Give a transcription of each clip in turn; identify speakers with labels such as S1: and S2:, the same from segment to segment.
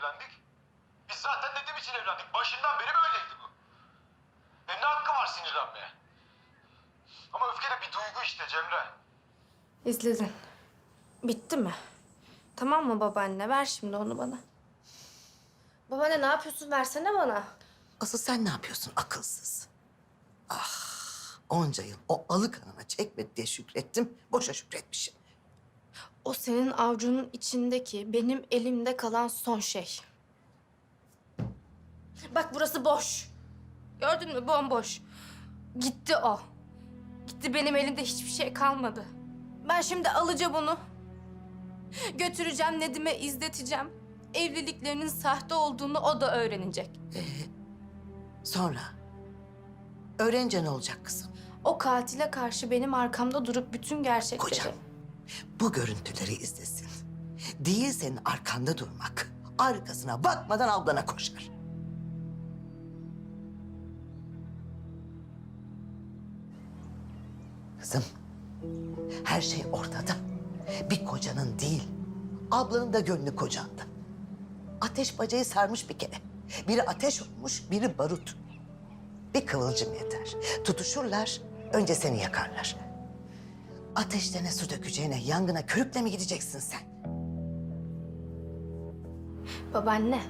S1: evlendik.
S2: Biz zaten dediğim için evlendik. Başından beri böyleydi bu. Hem ne hakkı var sinirlenmeye?
S1: Ama öfke de bir duygu işte Cemre.
S3: İzledin. Bitti mi? Tamam mı babaanne? Ver şimdi onu bana. Babaanne ne yapıyorsun? Versene bana.
S4: Asıl sen ne yapıyorsun akılsız? Ah onca yıl o alık anana çekmedi diye şükrettim. Boşa şükretmişim.
S3: O senin avucunun içindeki, benim elimde kalan son şey. Bak burası boş. Gördün mü? Bomboş. Gitti o. Gitti benim elimde hiçbir şey kalmadı. Ben şimdi alacağım bunu. Götüreceğim Nedim'e izleteceğim. Evliliklerinin sahte olduğunu o da öğrenecek.
S4: Sonra öğrenince ne olacak kızım?
S3: O katile karşı benim arkamda durup bütün gerçekleri...
S4: Kocam bu görüntüleri izlesin. Değil senin arkanda durmak. Arkasına bakmadan ablana koşar. Kızım, her şey ortada. Bir kocanın değil, ablanın da gönlü kocanda. Ateş bacayı sarmış bir kere. Biri ateş olmuş, biri barut. Bir kıvılcım yeter. Tutuşurlar, önce seni yakarlar. Ateşlerine su dökeceğine, yangına körükle mi gideceksin sen?
S3: Babaanne.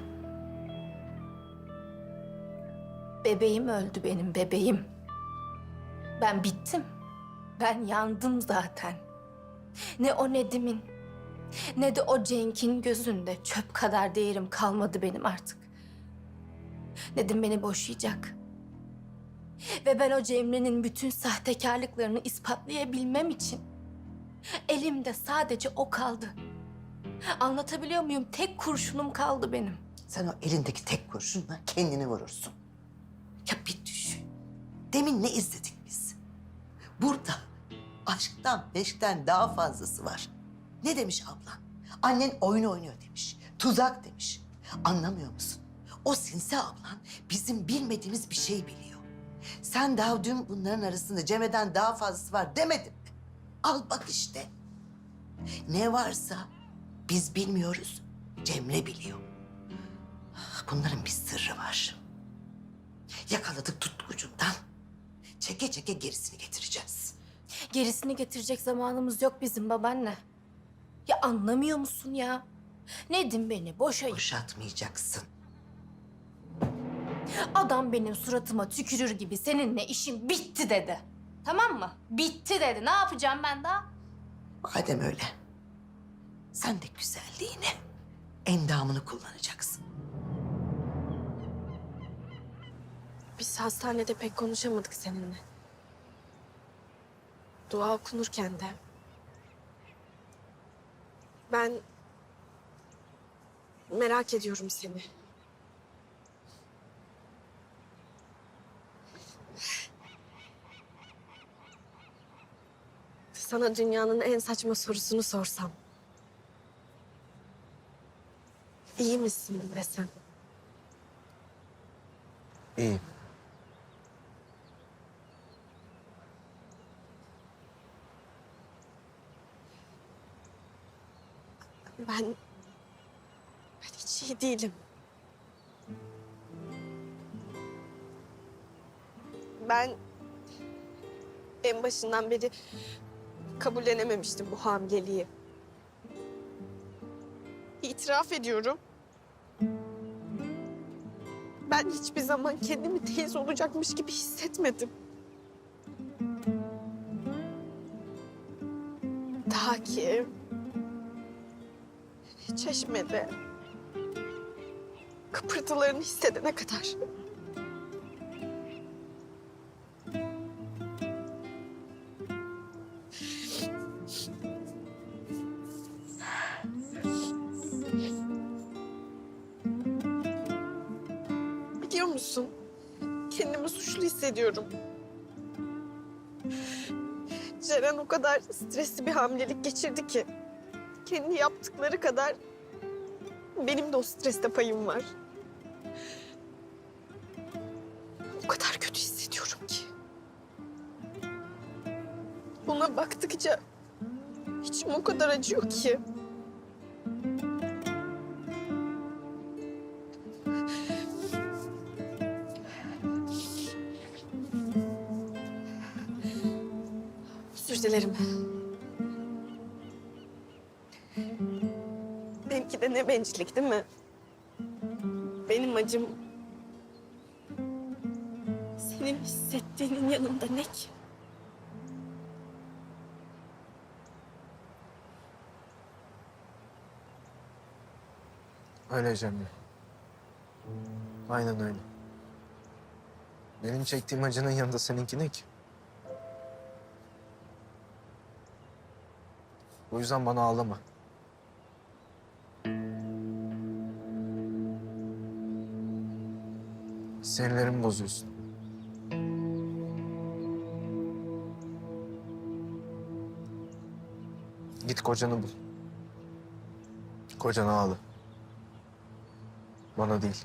S3: Bebeğim öldü benim bebeğim. Ben bittim. Ben yandım zaten. Ne o Nedim'in ne de o Cenk'in gözünde çöp kadar değerim kalmadı benim artık. Nedim beni boşayacak. Ve ben o Cemre'nin bütün sahtekarlıklarını ispatlayabilmem için elimde sadece o kaldı. Anlatabiliyor muyum? Tek kurşunum kaldı benim.
S4: Sen o elindeki tek kurşunla kendini vurursun. Ya bir düşün. Demin ne izledik biz? Burada aşktan, peşkten daha fazlası var. Ne demiş ablan? Annen oyun oynuyor demiş. Tuzak demiş. Anlamıyor musun? O sinsi ablan bizim bilmediğimiz bir şey biliyor. Sen daha dün bunların arasında Cemre'den daha fazlası var demedin mi? Al bak işte. Ne varsa biz bilmiyoruz, Cemre biliyor. Bunların bir sırrı var. Yakaladık tuttuk ucundan. Çeke çeke gerisini getireceğiz.
S3: Gerisini getirecek zamanımız yok bizim babaanne. Ya anlamıyor musun ya? Nedim beni boşayıp
S4: Boşatmayacaksın.
S3: adam benim suratıma tükürür gibi seninle işim bitti dedi. Tamam mı? Bitti dedi. Ne yapacağım ben daha?
S4: Madem öyle, sen de güzelliğini, endamını kullanacaksın.
S5: Biz hastanede pek konuşamadık seninle. Dua okunurken de. Ben merak ediyorum seni. Sana dünyanın en saçma sorusunu sorsam. İyi misin desem?
S1: İyi.
S5: Ben... Ben hiç iyi değilim. Ben en başından beri kabullenememiştim bu hamileliği. İtiraf ediyorum. Ben hiçbir zaman kendimi teyze olacakmış gibi hissetmedim. Ta ki çeşmede kıpırtılarını hissedene kadar. Hissediyorum. Ceren o kadar stresli bir hamilelik geçirdi ki kendi yaptıkları kadar benim de o streste payım var. O kadar kötü hissediyorum ki. Ona baktıkça içim o kadar acıyor ki. Özür dilerim. Benimki de ne bencillik değil mi? Benim acım... Senin hissettiğinin yanında ne ki?
S6: Öyle Cemre. Aynen öyle. Benim çektiğim acının yanında seninki ne ki? O yüzden bana ağlama. Sinirlerimi bozuyorsun. Git kocanı bul. Kocana ağla. Bana değil.